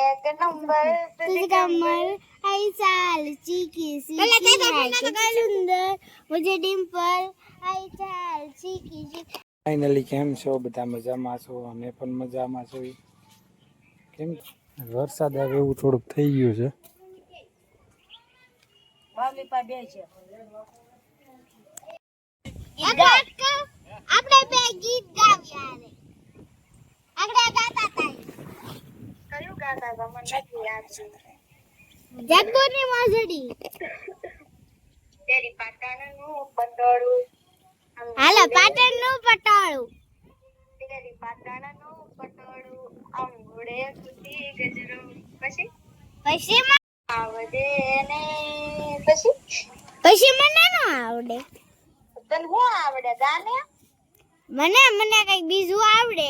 એક નંબર तुझे कमर आई चाल चीकी सीकी है कितनी सुंदर मुझे डिम्पल आई चाल चीकी चीकी ફાઇનલી કેમ છો બધા મજામાં છો અમે પણ મજામાં છો કેમ વરસાદ આવે એવું થોડુંક થઈ ગયું છે આપણે બે ગીત ગાવ્યા રે આપણે ગાતા તા કયું ગાતા હતા મને નથી યાદ જગબોની મોજડી તેરી પાટણનું પટોળું. હાલો પાટણનું પટોળું. તેરી પાટણનું પટોળું. અંગુડે કુટી ગજરો. પછી? પછી આવડે ને પછી? પછી મને નો આવડે. તને શું આવડે ગાને મને મને કઈ બીજું આવડે.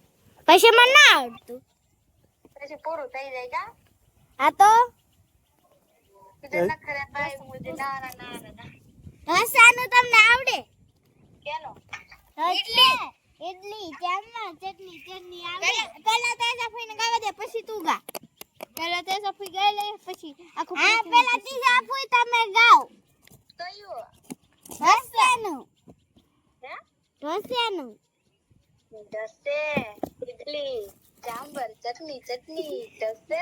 પછી મને ના આવડતું. પછી પૂરું થઈ જાય કા? આ તો? ઢોસાનું તમને આવડે? કેનો? ઇડલી ઇડલી ચામાં ચટણી ચટણી આવે પહેલા તે સફીને ગાવા દે પછી તું ગા. પહેલા તે સફી ગાઈ લે પછી આખું હા પહેલા તી સફી તમે ગાઓ કયું? ઢોસાનું હે? ઢોસાનું ડસે ઇડલી સાંભર ચટણી ચટણી ડસે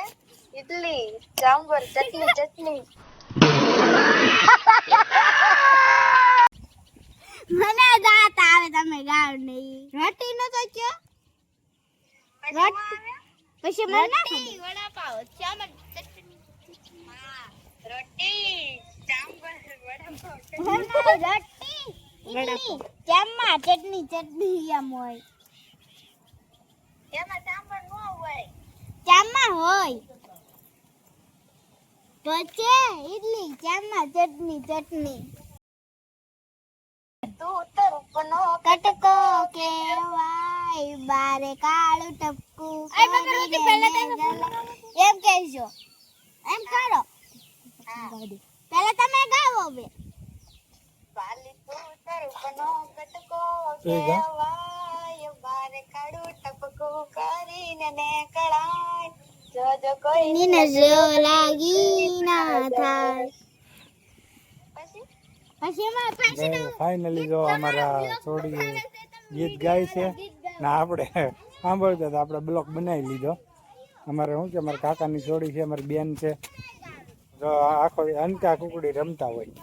ઇડલી સાંભર ચટણી ચટણી મને દાંત આવે તમે ગાવ નહીં રોટી નો તો કયો રોટી પછી મને ના ખબર વડાપાવ ચાંબર ચટણી રોટી ચાંબર વડાપાવ રોટી ઇડલી ચામાં ચટણી ચટણી એમ હોય એમાં ન હોય. ચામાં હોય. પછી ઇડલી ચામાં ચટણી ચટણી. કટકો કેવાય બારે કાળું ટપકું એમ કહેજો. એમ કરો. પેલા તમે ગાવો બે. વાલી તું તરફનો કટકો એ કરીને ને કળાય જો જો કોઈ નીને જો લાગી ના થાય ફાઇનલી જો અમારા છોડી ગીત ગાય છે. ને આપણે સાંભળતા હતા આપણે બ્લોક બનાવી લીધો. અમારે શું છે અમારા કાકાની છોડી છે અમારી બેન છે. જો આખો દી અનકા કુકડી રમતા હોય.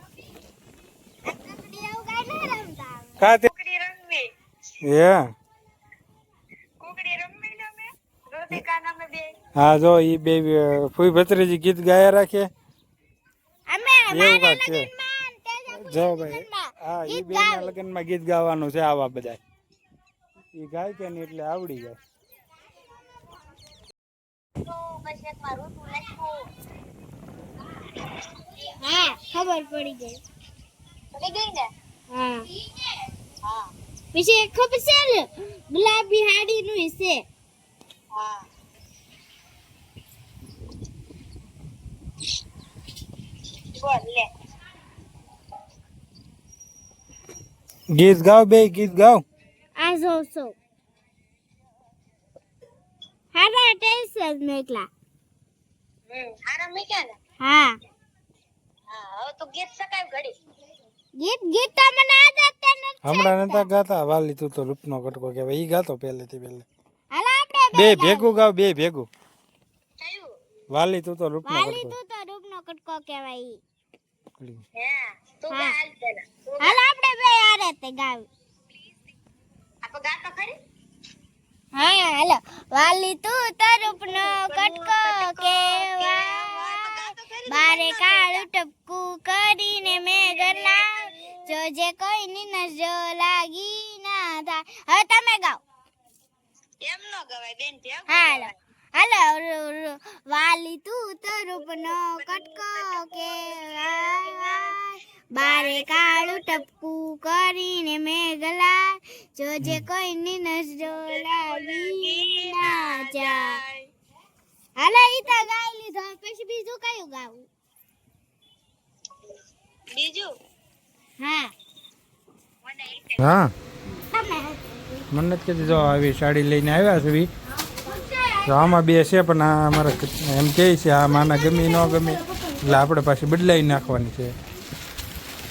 કા તે કુકડી રમવી. હે કુકડી રમવી ને અમે રોધિકા નામે બે હા જો ઈ બે ફૂઈ ભત્રીજી ગીત ગાયા રાખે. અમે એવું વાત છે. જો ભાઈ હા ઈ બે ના લગ્નમાં ગીત ગાવાનું છે આવા બધા. ઈ ગાય કે નહીં એટલે આવડી જાય. હા ખબર પડી ગઈ. પડી ગઈ ને? હા. હા. પછી ખબર છે ગુલાબી હાડી નું છે. હા બોલ લે ગીત ગાવ બે ગીત ગાવ આ જો સો હારા ટેન્શન મેકલા હારા મેકલા હા. હા હવે તો ગીત સકાય ઘડી. ગીત ગીત તો મને આદત નથી હમણાં નતા ગાતા. વાલી તું તો રૂપનો કટકો કહેવાય. ઈ ગાતો પહેલેથી પહેલે. બે ભેગું ગાવ બે ભેગું. વાલી તું તો રૂપનો વાલી કટકો. તું તો રૂપનો કટકો કહેવાય. હે. તું. પેલા. તું આપણે બે આરે તે ગાવી આપો ગાતો ખરી? હા હાલો. વાલી તું તો રૂપનો કટકો કહેવાય. બારે કાળું ટપકું કરીને મેં ગરલા જોજે કોઈની નજર લાગી ના થાય. હવે તમે ગાઓ એમ હાલો. વાલી તું તરુપનો કટકો કે બારે કાળું ટપકું કરીને મેઘલા જોજે કોઈની નજરો લાગી ના જાય. હાલો ઈ તો ગાઈ લીધો. પછી બીજું કયું ગાવું? બીજું? હા. હા. મને કીધું જો આવી સાડી લઈને આવ્યા છે વી. તો આમાં બે છે પણ આ અમારે એમ કહે છે આ માના ગમી ન ગમે એટલે આપણે પાછી બદલાવી નાખવાની છે.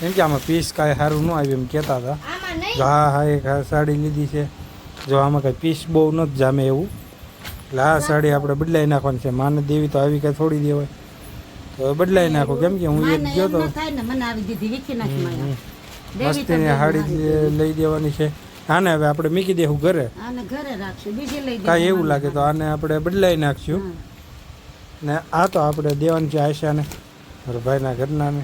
એમ કે આમાં પીસ કાંઈ સારું ન આવ્યું એમ કહેતા હતા. જો હા હા એક આ સાડી લીધી છે. જો આમાં કાંઈ પીસ બહુ નથી જામે એવું. એટલે આ સાડી આપણે બદલાવી નાખવાની છે. માને દેવી તો આવી કાંઈ થોડી દેવાય. તો હવે બદલાઈ નાખો. કેમ કે હું એક ગયો તો મસ્તીની સાડી લઈ દેવાની છે. આને હવે આપણે મૂકી દેવું ઘરે. આને ઘરે રાખશું બીજી લઈ કાંઈ એવું લાગે તો આને. આપણે બદલાઈ નાખશું. ને આ તો આપણે દેવાની છે આશાને ભાઈના ઘરનાને.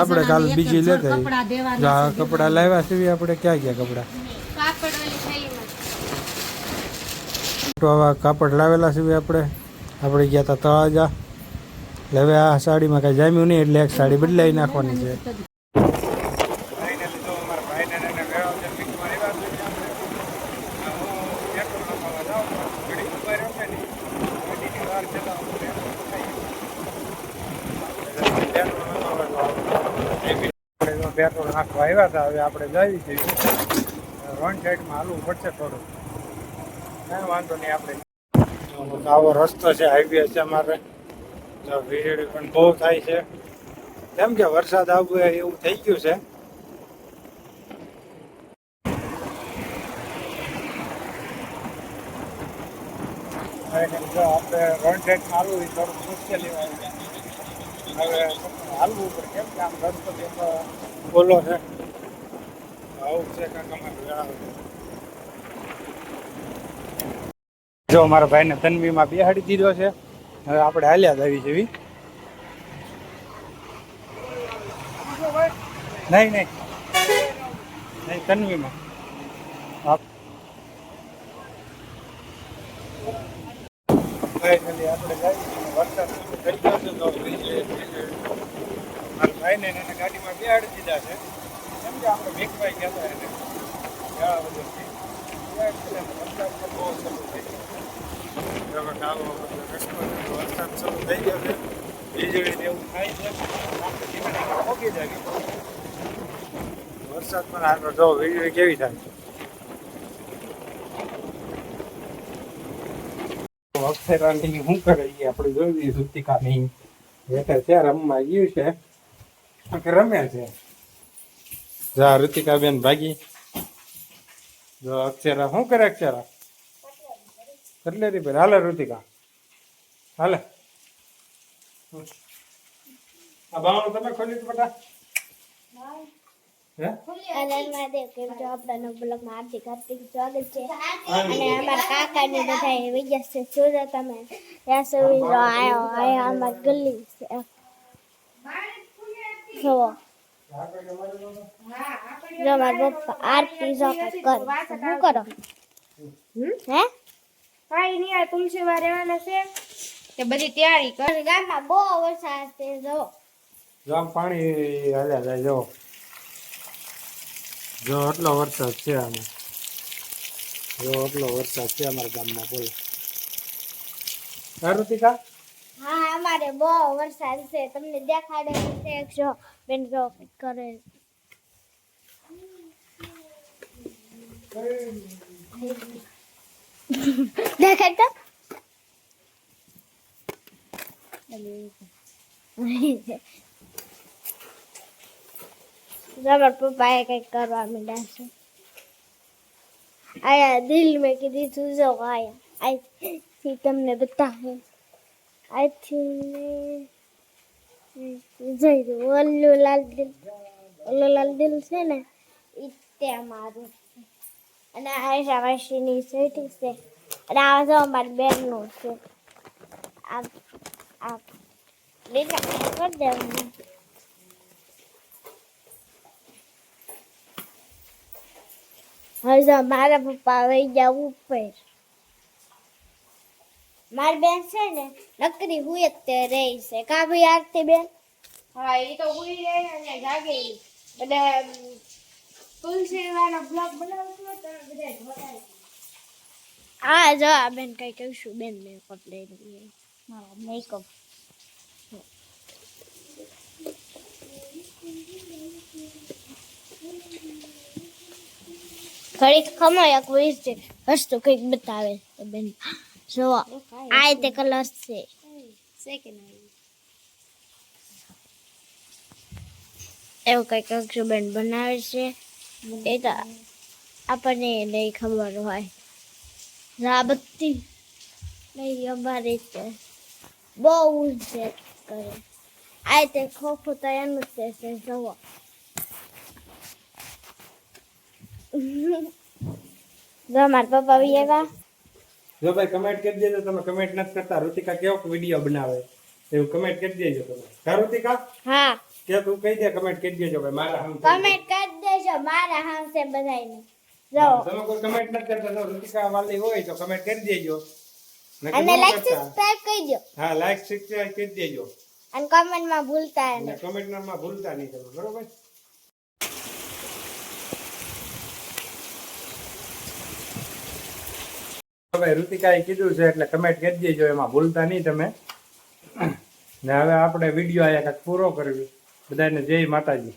આપણે કાલ બીજી લેતા. કપડા દેવાના જો આ કપડાં લાવ્યા સિવાય આપણે ક્યાં ગયા કપડાં? તો આવા કાપડ લાવેલા છે આપણે. આપણે ગયા હતા તળાજા. એટલે હવે આ સાડીમાં કાંઈ જામ્યું નહીં એટલે એક સાડી બદલાઈ નાખવાની છે. પેટ્રોલ નાખવા આવ્યા હતા, હવે આપણે જઈ છીએ. રોંગ સાઈડમાં હાલવું પડશે થોડું કાંઈ વાંધો નહીં, આપણે આવો રસ્તો છે હાઈવે છે અમારે. વીજળી પણ બહુ થાય છે. કેમ કે વરસાદ આવ્યો એવું થઈ ગયું છે. આપણે રણ સાઈડમાં હાલવું એ થોડુંક મુશ્કેલી હવે હાલવું પડે, કેમ કે આમ રસ્તો બોલો છે આવું છે જો મારા ભાઈને તન્વીમાં બેહાડી દીધો છે. હવે આપણે હાલ્યા આવી જેવી નહીં નહીં. નહીં, તન્વીમાં. આપ આપણે જાય વરસાદ તો વીજળી- વીજળી. મારા ભાઈને એને ગાડીમાં બેહાડી દીધા છે. કેમ કે આપણે ભીખભાઈ ગયા હતા એને. ઘણા બધું દીધા બહુ શરૂ થઈ ગયો. કાલો વરસાદ શરૂ થઈ ગયો છે. વીજળી એવું થાય છે. આપણે જાય વરસાદ પણ આગળ જો વીજળી કેવી થાય. અક્ષરાની શું કરે એ આપણે જોઈ સુતિકા નહીં એટલે ત્યારે રમવા ગયું છે. રમે છે? જા ઋતિકા બેન ભાગી. જો અક્ષરા શું કરે અક્ષરા? કટલેરી ભાઈ હાલે ઋતિકા. હાલે. આ બાવણું તમે ખોલી બટા? હે? મહાદેવ કેમ છો? આપણા બ્લોગમાં હાર્દિક હાર્દિક સ્વાગત છે. અને અમારા કાકાને બધા વિજય છે. સુરત અમે ત્યાં સુધી જો આયો આયા અમાર ગલી છે જો જો મારા પપ્પા આરતી જો કર. શું કરો? હે? કઈ નહીં આ તુલસીમાં રહેવાના છે. કે બધી તૈયારી કર. ગામ ગામમાં બહુ વરસાદ છે જો. ગામ પાણી હાલ્યા જાય જો. જો એટલો વરસાદ છે આમાં. જો એટલો વરસાદ છે અમારા ગામમાં બોલો. હા ઋતિકા હા, અમારે બહુ વરસાદ છે. તમને દેખાડે છે એક જો, બેન જો કંઈક કરે દેખાડ તો? તમારા પપ્પાએ કંઈક કરવા માંડ્યા છે. આયા દિલ મેં કીધી, તું જો આયા. આથી તમને બતાવે. આથી જઈ રહ્યું ઓલ્લુ લાલ દિલ લાલ દિલ છે ને એ ત્યાં મારું અને આયશા વાસીની છે અને આ જો અમારી બેનનું છે આ આ લીલા કરી દેવાનું હવે મારા પપ્પા વહી ગયા ઉપર મારી બેન છે ને નકરી હું એક તે રહી છે. કા ભાઈ આરતી બેન? હા એ તો ઉઈ રહે અને જાગે. એટલે તુલસી વાળા બ્લોગ બનાવશું તો બધા જોતા. હા જો આ બેન કઈ કહીશું. બેન મેકઅપ લઈ રહી હા મેકઅપ ઘડીક ખમાય એક વીસ છે વસ્તુ કંઈક બતાવે બેન. જો આ તે કલર છે. એવું કંઈક અક્ષુબેન બનાવે છે. એ તો આપણને નહીં ખબર હોય. આ બધી નહીં અમારે છે બહુ છે કરે. આ તે ખોખું તો એનું છે જુઓ. જો મારા પપ્પા બી એવા જો ભાઈ કમેન્ટ કરી દેજો તમે કમેન્ટ નથી કરતા ઋતિકા કેવો વીડિયો બનાવે. એવું કમેન્ટ કરી દેજો તમે. હા ઋતિકા હા. કે તું કહી દે કમેન્ટ કરી દેજો ભાઈ મારા હમ કમેન્ટ કરી દેજો મારા હાંસે બધાયને. જો. તમે કોઈ કમેન્ટ નથી કરતા તો ઋતિકા વાલી હોય તો કમેન્ટ કરી દેજો. અને લાઈક સબસ્ક્રાઇબ કરી દો. હા લાઈક સબસ્ક્રાઇબ કરી દેજો. અને કમેન્ટમાં ભૂલતા નહીં. કમેન્ટમાં ભૂલતા નહીં તમે બરોબર? હવે ઋતિકાએ કીધું છે એટલે કમેન્ટ કરી દેજો, એમાં ભૂલતા નહીં તમે. ને હવે આપણે વીડિયો અહીંયા પૂરો કરવી બધાને જય માતાજી.